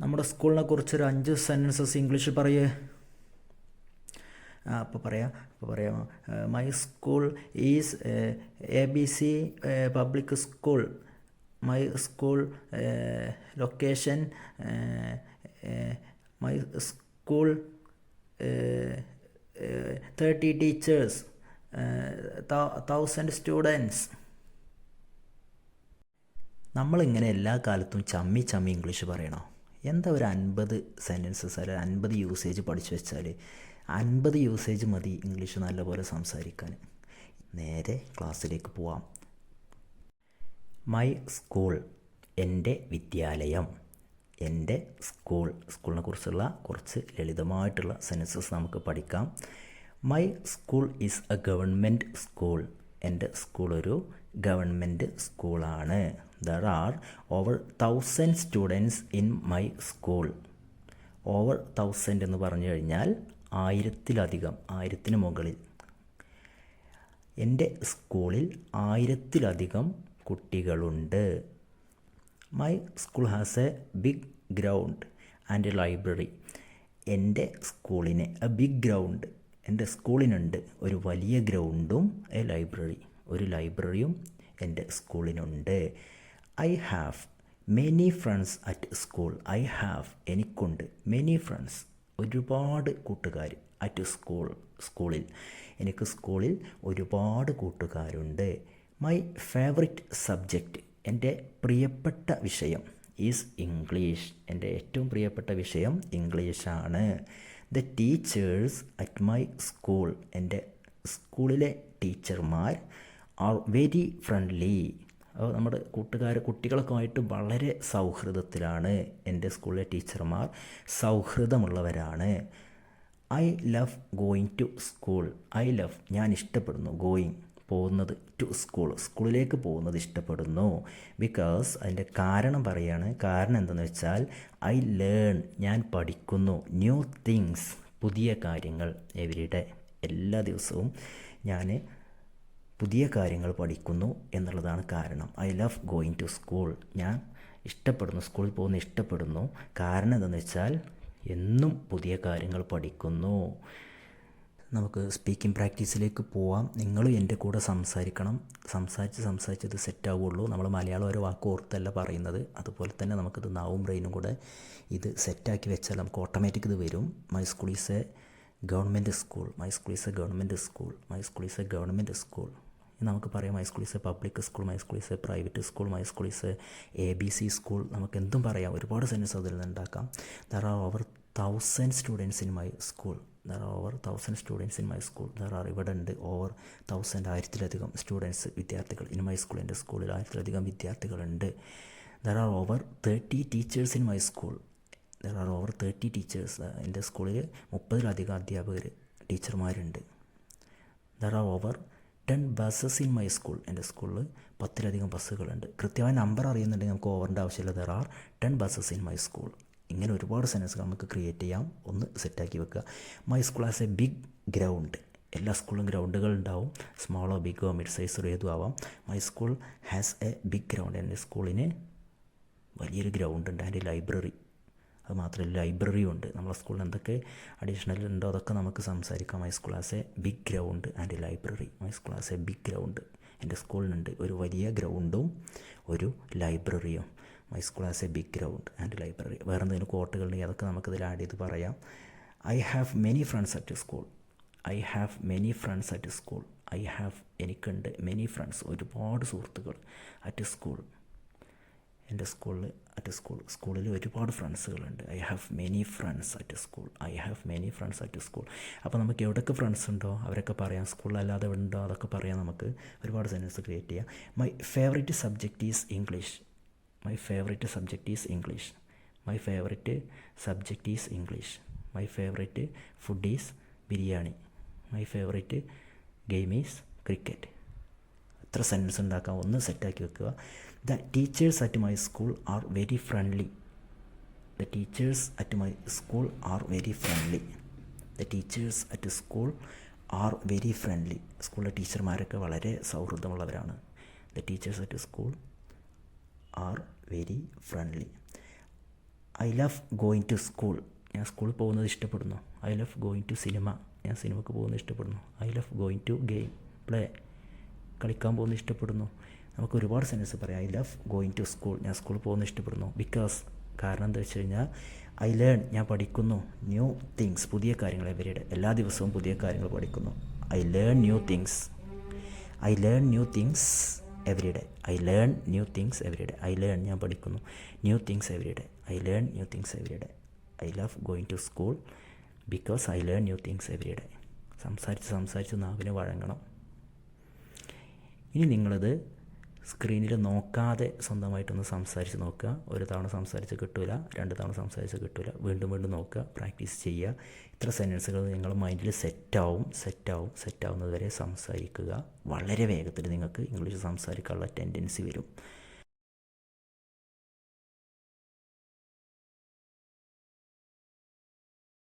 നമ്മുടെ സ്കൂളിനെ കുറിച്ചൊരു അഞ്ച് സെന്റൻസസ് ഇംഗ്ലീഷിൽ പറയേ. അപ്പോൾ പറയാം അപ്പോൾ പറയാം. My school is A B C public school my school location my school thirty teachers thousand students നമ്മളിങ്ങനെ എല്ലാ കാലത്തും ചമ്മി ചമ്മി ഇംഗ്ലീഷ് പറയണോ? എന്താ ഒരു അൻപത് സെന്റൻസസ് അല്ലെങ്കിൽ അൻപത് യൂസേജ് പഠിച്ചു വെച്ചാൽ അൻപത് യൂസേജ് മതി ഇംഗ്ലീഷ് നല്ലപോലെ സംസാരിക്കാൻ. നേരെ ക്ലാസ്സിലേക്ക് പോവാം. മൈ സ്കൂൾ എന്റെ വിദ്യാലയം. എന്റെ സ്കൂൾ സ്കൂളിനെ കുറിച്ചുള്ള കുറച്ച് ലളിതമായിട്ടുള്ള സെന്റൻസസ് നമുക്ക് പഠിക്കാം. My school is a government school എന്റെ സ്കൂൾ ഒരു ഗവൺമെന്റ് സ്കൂളാണ്. There are over thousand students in my school over thousand എന്ന് പറഞ്ഞു കഴിഞ്ഞാൽ ആയിരത്തിലധികം ആയിരത്തിന് മുകളിൽ. എന്റെ സ്കൂളിൽ ആയിരത്തിലധികം കുട്ടികളുണ്ട്. My school has a big ground and a library എന്റെ സ്കൂളിന് എ ബിഗ് ഗ്രൗണ്ട് എന്റെ സ്കൂളിനുണ്ട് ഒരു വലിയ ഗ്രൗണ്ടും എ ലൈബ്രറി ഒരു ലൈബ്രറിയും എന്റെ സ്കൂളിനുണ്ട്. I have many friends at school. I have എനിക്കുണ്ട് മെനി ഫ്രണ്ട്സ്. ഒരുപാട് കൂട്ടുകാർ അറ്റ് സ്കൂൾ സ്കൂളിൽ. എനിക്ക് സ്കൂളിൽ ഒരുപാട് കൂട്ടുകാരുണ്ട്. മൈ ഫേവറിറ്റ് സബ്ജക്റ്റ് എന്റെ പ്രിയപ്പെട്ട വിഷയം ഈസ് ഇംഗ്ലീഷ്. എന്റെ ഏറ്റവും പ്രിയപ്പെട്ട വിഷയം ഇംഗ്ലീഷാണ്. The teachers at my school. എന്റെ സ്കൂളിലെ ടീച്ചർമാർ ആർ വെരി ഫ്രണ്ട്ലി അപ്പോൾ നമ്മുടെ കൂട്ടുകാർ കുട്ടികളൊക്കെ വളരെ സൗഹൃദത്തിലാണ്. എന്റെ സ്കൂളിലെ ടീച്ചർമാർ സൗഹൃദമുള്ളവരാണ്. I love going to school I love ഞാൻ ഇഷ്ടപ്പെടുന്നു ഗോയിങ് പോകുന്നത് ടു സ്കൂൾ സ്കൂളിലേക്ക് പോകുന്നത് ഇഷ്ടപ്പെടുന്നു. ബിക്കോസ് അതിന്റെ കാരണം പറയുകയാണ് കാരണം എന്തെന്ന് വെച്ചാൽ ഐ ലേൺ ഞാൻ പഠിക്കുന്നു. ന്യൂ തിങ്സ് പുതിയ കാര്യങ്ങൾ. എവരിഡേ എല്ലാ ദിവസവും ഞാൻ പുതിയ കാര്യങ്ങൾ പഠിക്കുന്നു എന്നുള്ളതാണ് കാരണം. I love going to school ഞാൻ ഇഷ്ടപ്പെടുന്നു സ്കൂളിൽ പോകുന്ന ഇഷ്ടപ്പെടുന്നു. കാരണം എന്താണെന്ന് വെച്ചാൽ എന്നും പുതിയ കാര്യങ്ങൾ പഠിക്കുന്നു. നമുക്ക് സ്പീക്കിംഗ് പ്രാക്ടീസിലേക്ക് പോവാം. നിങ്ങളും എന്റെ കൂടെ സംസാരിക്കണം. സംസാരിച്ച് സംസാരിച്ച് ഇത് സെറ്റ് നമ്മൾ മലയാളം ഒരു വാക്ക് ഓർത്തല്ല പറയുന്നത്. അതുപോലെ തന്നെ നമുക്കിത് നാവും ബ്രെയിനും കൂടെ ഇത് സെറ്റാക്കി വെച്ചാൽ നമുക്ക് ഓട്ടോമാറ്റിക് ഇത് വരും. My school is a government school my school is a government school my school is a government school നമുക്ക് പറയാം. High school is a public school high school is a private school high school is A B C school നമുക്ക് എന്തും പറയാം. ഒരുപാട് sentence അതിൽ നിന്ന് ഉണ്ടാക്കാം. There are over thousand students in my school there are over thousand students in my school there are ഇവിടെ ഉണ്ട് over thousand ആയിരത്തിലധികം സ്റ്റുഡൻസ് വിദ്യാർത്ഥികൾ ഇൻ മൈ സ്കൂൾ എന്റെ സ്കൂളിൽ ആയിരത്തിലധികം വിദ്യാർത്ഥികളുണ്ട്. There are over thirty teachers in my school there are over thirty teachers എന്റെ സ്കൂളിൽ മുപ്പതിലധികം അധ്യാപകർ ടീച്ചർമാരുണ്ട് there are over ten buses in my school എന്റെ സ്കൂളിൽ പത്തിലധികം ബസ്സുകളുണ്ട് കൃത്യമായ നമ്പർ അറിയുന്നുണ്ടെങ്കിൽ നമുക്ക് ഓവറിന്റെ ആവശ്യമില്ല. There are ten buses in my school ഇങ്ങനെ ഒരുപാട് സെന്റൻസുകൾ നമുക്ക് ക്രിയേറ്റ് ചെയ്യാം. ഒന്ന് സെറ്റാക്കി വെക്കുക. My school has a big ground എല്ലാ സ്കൂളിലും ഗ്രൗണ്ടുകൾ ഉണ്ടാവും. സ്മോളോ ബിഗോ മിഡ് സൈസോ ഏതും ആവാം. My school has a big ground എന്റെ സ്കൂളിന് വലിയൊരു ഗ്രൗണ്ട് ഉണ്ട്. അതിന്റെ ലൈബ്രറി അത് മാത്രമല്ല ലൈബ്രറിയും ഉണ്ട്. നമ്മളെ സ്കൂളിൽ എന്തൊക്കെ അഡീഷണൽ ഉണ്ടോ അതൊക്കെ നമുക്ക് സംസാരിക്കാം. My school has a big ground and library my school has a big ground എന്റെ സ്കൂളിനുണ്ട് ഒരു വലിയ ഗ്രൗണ്ടും ഒരു ലൈബ്രറിയും my school has a big ground and library വേറെ എന്തെങ്കിലും കോട്ടുകളുണ്ടെങ്കിൽ അതൊക്കെ നമുക്കിതിൽ ആഡ് ചെയ്ത് പറയാം. I have many friends at school I have many friends at school I have എനിക്കുണ്ട് മെനി ഫ്രണ്ട്സ് ഒരുപാട് സുഹൃത്തുക്കൾ അറ്റ് സ്കൂൾ എന്റെ സ്കൂളിൽ അറ്റ് സ്കൂൾ സ്കൂളിൽ ഒരുപാട് ഫ്രണ്ട്സുകളുണ്ട് I have many friends at school I have many friends at school അപ്പോൾ നമുക്ക് എവിടെയൊക്കെ ഫ്രണ്ട്സ് ഉണ്ടോ അവരൊക്കെ പറയാം. സ്കൂളിലല്ലാതെ എവിടെ ഉണ്ടോ അതൊക്കെ പറയാം നമുക്ക്. ഒരുപാട് സെന്റൻസ് ക്രിയേറ്റ് ചെയ്യാം. My favourite subject is English my favourite subject is English my favourite subject is English my favourite food is biryani my favourite game is cricket എത്ര സെന്റൻസ് ഉണ്ടാക്കാം ഒന്ന് സെറ്റാക്കി വെക്കുക. The teachers at my school are very friendly the teachers at my school are very friendly the teachers at school are very friendly സ്കൂളിലെ ടീച്ചർമാരൊക്കെ വളരെ സൗഹൃദമുള്ളവരാണ്. The teachers at school are very friendly I love going to school ഞാൻ സ്കൂളിൽ പോകുന്നത് ഇഷ്ടപ്പെടുന്നു. I love going to cinema ഞാൻ സിനിമയ്ക്ക് പോകുന്നത് ഇഷ്ടപ്പെടുന്നു. I love going to game play കളിക്കാൻ പോകുന്നത് ഇഷ്ടപ്പെടുന്നു. നമുക്ക് ഒരുപാട് സെന്റൻസ് പറയാം I love going to school ഞാൻ സ്കൂളിൽ പോകുന്നത് ഇഷ്ടപ്പെടുന്നു. ബിക്കോസ് കാരണം എന്താ വെച്ച് കഴിഞ്ഞാൽ ഐ ലേൺ ഞാൻ പഠിക്കുന്നു. ന്യൂ തിങ്സ് പുതിയ കാര്യങ്ങൾ എവരിയുടെ എല്ലാ ദിവസവും പുതിയ കാര്യങ്ങൾ പഠിക്കുന്നു. I learn new things I learn new things everyday I learn new things everyday I learn ഞാൻ പഠിക്കുന്നു. New things everyday I learn new things everyday I love going to school because I learn new things everyday സംസാരിച്ച് സംസാരിച്ച് നാവിന് വഴങ്ങണം. ഇനി നിങ്ങളത് സ്ക്രീനിൽ നോക്കാതെ സ്വന്തമായിട്ടൊന്ന് സംസാരിച്ച് നോക്കുക. ഒരു തവണ സംസാരിച്ച് കിട്ടില്ല രണ്ട് തവണ സംസാരിച്ച് കിട്ടില്ല വീണ്ടും വീണ്ടും നോക്കുക പ്രാക്ടീസ് ചെയ്യുക. ഇത്ര സെന്റൻസുകൾ നിങ്ങളുടെ മൈൻഡിൽ സെറ്റാവും സെറ്റാവും സെറ്റാവുന്നത് വരെ സംസാരിക്കുക. വളരെ വേഗത്തിൽ നിങ്ങൾക്ക് ഇംഗ്ലീഷ് സംസാരിക്കാനുള്ള ടെൻഡൻസി വരും.